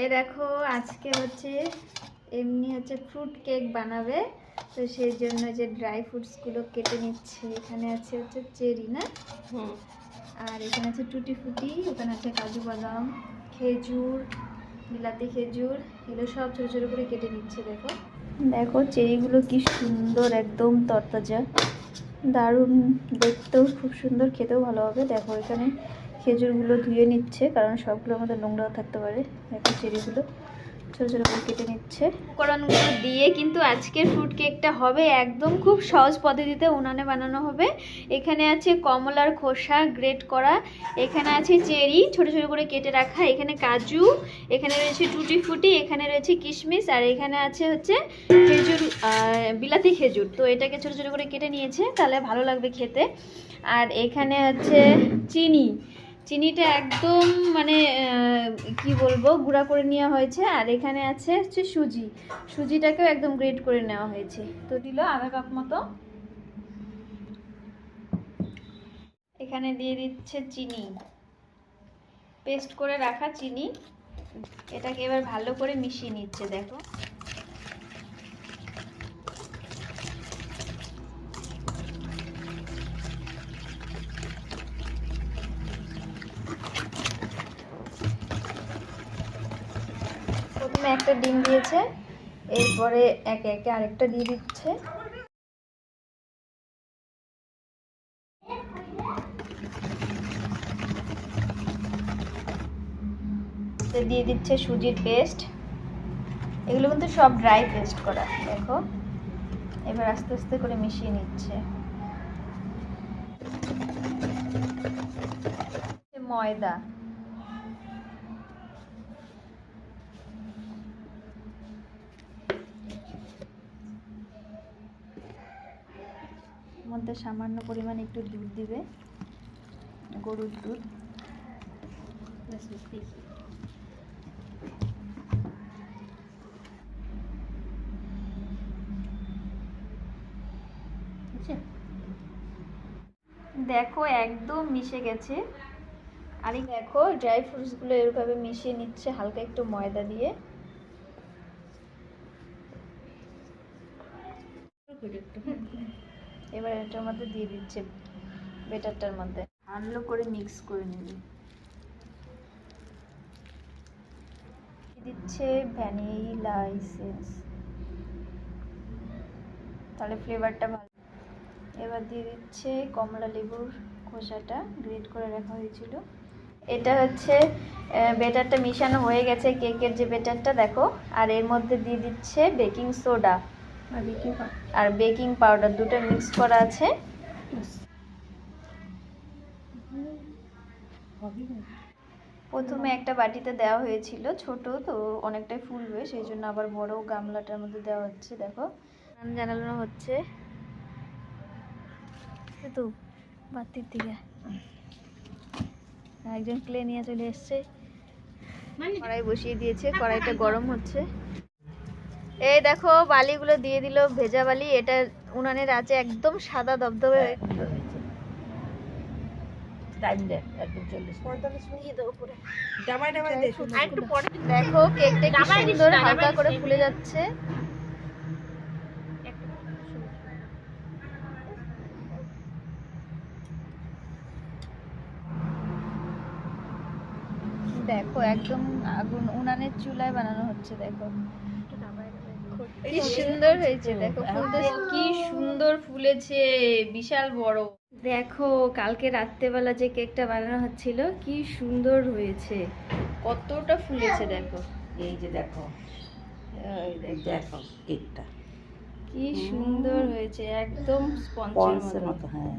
এই দেখো আজকে হচ্ছে এমনি হচ্ছে ফ্রুট কেক বানাবে। তো সেই জন্য যে ড্রাই ফ্রুটসগুলো কেটে নিচ্ছে এখানে আছে হচ্ছে চেরি না? আর এখানে আছে টুটি ফুটি ওখানে আছে কাজু বাদাম খেজুর বিলাতি খেজুর এগুলো সব ছোটো ছোটো করে কেটে নিচ্ছে দেখো। দেখো চেরিগুলো কি সুন্দর একদম তরতাজা। দারুণ দেখতেও খুব সুন্দর খেতেও ভালো হবে। দেখো এখানে খেজুরগুলো ধুয়ে নিচ্ছে, কারণ সবগুলোর মধ্যে নোংরাও থাকতে পারে দেখো চেরিগুলো ছোটো ছোটো করে কেটে নিচ্ছে। উপকরণগুলো দিয়ে কিন্তু আজকের ফ্রুট কেকটা হবে একদম খুব সহজ পদ্ধতিতে উনানে বানানো হবে। এখানে আছে কমলার খোসা, গ্রেট করা, এখানে আছে চেরি, ছোট ছোট করে কেটে রাখা, এখানে কাজু, এখানে রয়েছে টুটি ফুটি, এখানে রয়েছে কিশমিশ, আর এখানে আছে হচ্ছে খেজুর বিলাতি খেজুর। তো এটাকে ছোট ছোট করে কেটে নিয়েছে, তাহলে ভালো লাগবে খেতে। আর এখানে হচ্ছে চিনি চিনিটা একদম মানে কি বলব, গুঁড়া করে নেওয়া হয়েছে। আর এখানে আছে হচ্ছে সুজি। সুজিটাকেও একদম গ্রেট করে নেওয়া হয়েছে। তো দিল আধা কাপ মতো। এখানে দিয়ে দিচ্ছে চিনি। পেস্ট করে রাখা চিনি। এটাকে এবার ভালো করে মিশিয়ে নিচ্ছে, দেখো। প্রথমে একটা ডিম দিয়েছে, এরপরে একে একে আরেকটা দিয়ে দিচ্ছে। দিয়ে দিচ্ছে সুজির পেস্ট। এগুলো কিন্তু সব ড্রাই পেস্ট করা, দেখো। এবার আস্তে আস্তে করে মিশিয়ে নিচ্ছে। ময়দা। মধ্যে সামান্য পরিমাণে একটু দুধ দিবে। গরুর দুধ। দেখো একদম মিশে গেছে। আর এই দেখো ড্রাই ফ্রুটসগুলো এরভাবে মিশিয়ে নিচ্ছে হালকা একটু ময়দা দিয়ে। এবার এটার মধ্যে দিয়ে দিচ্ছে বেটারটার মধ্যে। ভালো করে মিক্স করে নেবে। দিচ্ছে ভ্যানিলা এসেন্স তাহলে ফ্লেভারটা ভালো। এবার দিয়ে দিচ্ছে কমলা লেবুর খোসাটা গ্রেট করে রাখা হয়েছিল। এটা হচ্ছে বেটারটা মিশানো হয়ে গেছে কেকের যে বেটারটা দেখো। আর এর মধ্যে দিয়ে দিচ্ছে বেকিং সোডা আর বেকিং পাউডার দুটো মিক্স করা আছে। প্রথমে একটা বাটিতে দেওয়া হয়েছিল ছোট তো অনেকটাই ফুলবে সেই জন্য আবার বড় গামলাটার মধ্যে দেওয়া হচ্ছে দেখো। জানানো হচ্ছে। তো বাতির দিকে। একজন ক্লে নিয়ে চলে এসছে। কড়াই বসিয়ে দিয়েছে কড়াইটা গরম হচ্ছে। এই দেখো বালিগুলো দিয়ে দিল ভেজা বালি। এটা উনানের আছে একদম সাদা দবদবে হয়ে- দেখো কেকটা কি সুন্দর হালকা করে ফুলে যাচ্ছে। দেখো একদম আগুন উনানের চুলায় বানানো হচ্ছে দেখো। কি সুন্দর হয়েছে দেখো ফুলতে কি সুন্দর ফুলেছে বিশাল বড়। দেখো কালকে রাত্রেবেলা যে কেকটা বানানো হচ্ছিল কি সুন্দর হয়েছে। কতটা ফুলেছে দেখো। এই যে দেখো দেখো। কেকটা। কি সুন্দর হয়েছে একদম স্পঞ্জের মতো। মতো হ্যাঁ।